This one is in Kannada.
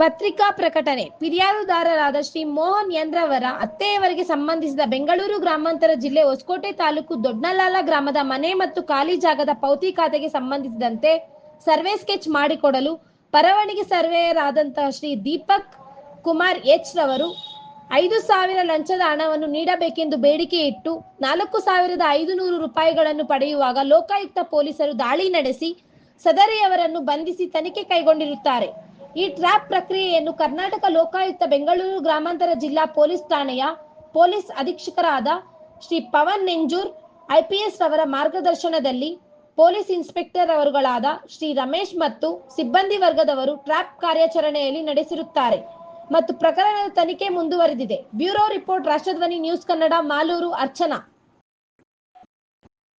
ಪತ್ರಿಕಾ ಪ್ರಕಟಣೆ. ಫಿರ್ಯಾದುದಾರರಾದ ಶ್ರೀ ಮೋಹನ್ ಯಂದ್ರವರ ಅತ್ತೆಯವರಿಗೆ ಸಂಬಂಧಿಸಿದ ಬೆಂಗಳೂರು ಗ್ರಾಮಾಂತರ ಜಿಲ್ಲೆ ಹೊಸಕೋಟೆ ತಾಲೂಕು ದೊಡ್ಡನಲಾಲ ಗ್ರಾಮದ ಮನೆ ಮತ್ತು ಖಾಲಿ ಜಾಗದ ಪೌತಿ ಖಾತೆಗೆ ಸಂಬಂಧಿಸಿದಂತೆ ಸರ್ವೆ ಸ್ಕೆಚ್ ಮಾಡಿಕೊಡಲು ಪರವಣಿಗೆ ಸರ್ವೇಯರ್ ಆದಂತಹ ಶ್ರೀ ದೀಪಕ್ ಕುಮಾರ್ ಎಚ್ ರವರು ಐದು ಸಾವಿರ ಲಂಚದ ಹಣವನ್ನು ನೀಡಬೇಕೆಂದು ಬೇಡಿಕೆ ಇಟ್ಟು ನಾಲ್ಕು ಸಾವಿರದ ಐದು ನೂರು ರೂಪಾಯಿಗಳನ್ನು ಪಡೆಯುವಾಗ ಲೋಕಾಯುಕ್ತ ಪೊಲೀಸರು ದಾಳಿ ನಡೆಸಿ ಸದರಿಯವರನ್ನು ಬಂಧಿಸಿ ತನಿಖೆ ಕೈಗೊಂಡಿರುತ್ತಾರೆ. ಈ ಟ್ರ್ಯಾಪ್ ಪ್ರಕ್ರಿಯೆಯನ್ನು ಕರ್ನಾಟಕ ಲೋಕಾಯುಕ್ತ ಬೆಂಗಳೂರು ಗ್ರಾಮಾಂತರ ಜಿಲ್ಲಾ ಪೊಲೀಸ್ ಠಾಣೆಯ ಪೊಲೀಸ್ ಅಧೀಕ್ಷಕರಾದ ಶ್ರೀ ಪವನ್ ನೆಂಜೂರ್ ಐಪಿಎಸ್ ರವರ ಮಾರ್ಗದರ್ಶನದಲ್ಲಿ ಪೊಲೀಸ್ ಇನ್ಸ್ಪೆಕ್ಟರ್ ಅವರುಗಳಾದ ಶ್ರೀ ರಮೇಶ್ ಮತ್ತು ಸಿಬ್ಬಂದಿ ವರ್ಗದವರು ಟ್ರ್ಯಾಪ್ ಕಾರ್ಯಾಚರಣೆಯಲ್ಲಿ ನಡೆಸಿರುತ್ತಾರೆ ಮತ್ತು ಪ್ರಕರಣದ ತನಿಖೆ ಮುಂದುವರೆದಿದೆ. Bureau report, Rashtradhwani news Kannada, Malur, Archana.